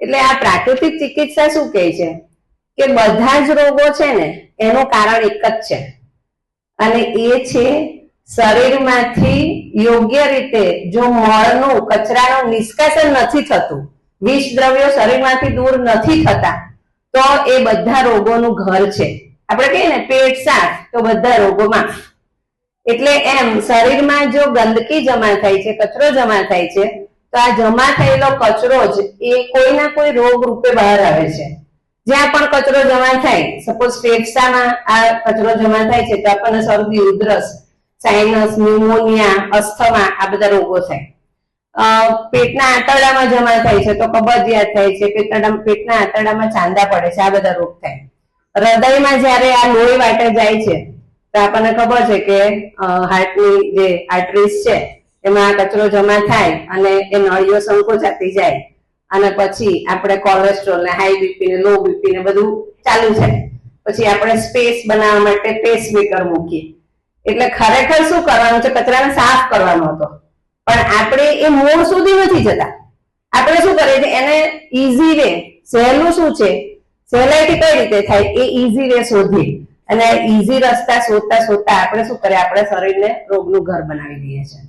એટલે આ પ્રાકૃતિક ચિકિત્સા શું કહે છે? કે બધા જ રોગો છે ને, એનું કારણ એક જ છે. અને એ છે શરીરમાંથી યોગ્ય રીતે જો મળનું, કચરાનું નિષ્કાસન નથી થતું, વિષ દ્રવ્યો શરીરમાંથી દૂર નથી થતા, તો એ બધા રોગોનું ઘર છે. આપણે કહીએ ને, પેટ સાફ, તો બધા રોગોમાં. એટલે એમ, શરીરમાં જો ગંદકી જમા થાય છે, કચરો જમા થાય છે તો આ જમા થયેલો કચરો જ એ કોઈ ના કોઈ રોગ રૂપે બહાર આવે છે. જ્યાં પણ કચરો જમા થાય સપોઝ ફેફસામાં આ કચરો જમા થાય છે તો આપણને શરદી, ઉધરસ સાઇનસ ન્યુમોનિયા અસ્થમા આ બધા રોગો થાય. પેટના આંતરડામાં જમા થાય છે તો કબજિયાત થાય છે, પેટના આંતરડામાં ચાંદા પડે છે, આ બધા રોગ થાય. હૃદયમાં જ્યારે આ લોહી વાટે જાય છે, તો આપણને ખબર છે કે હાર્ટની જે આર્ટરીસ છે એમાં કચરો જમા થાય અને એ નળીઓ સંકોચાતી જાય. અને પછી આપણે કોલેસ્ટ્રોલ ને હાઈ બીપી ને લો બીપી ને બધું ચાલુ છે. પછી આપણે સ્પેસ બનાવવા માટે પેસમેકર મૂકીએ. એટલે ખરેખર શું કરવાનું છે? કચરાને સાફ કરવાનો હતો. પણ આપણે એ મૂળ સુધી નથી જતા. આપણે શું કરીએ છીએ? એને ઈઝી વે સહેલું શું છે? સહેલાઈથી કઈ રીતે થાય? એ ઈઝી વે શોધી અને ઈઝી રસ્તા શોધતા શોધતા આપણે શું કરીએ? આપણે શરીરને રોગનું ઘર બનાવી દઈએ છીએ.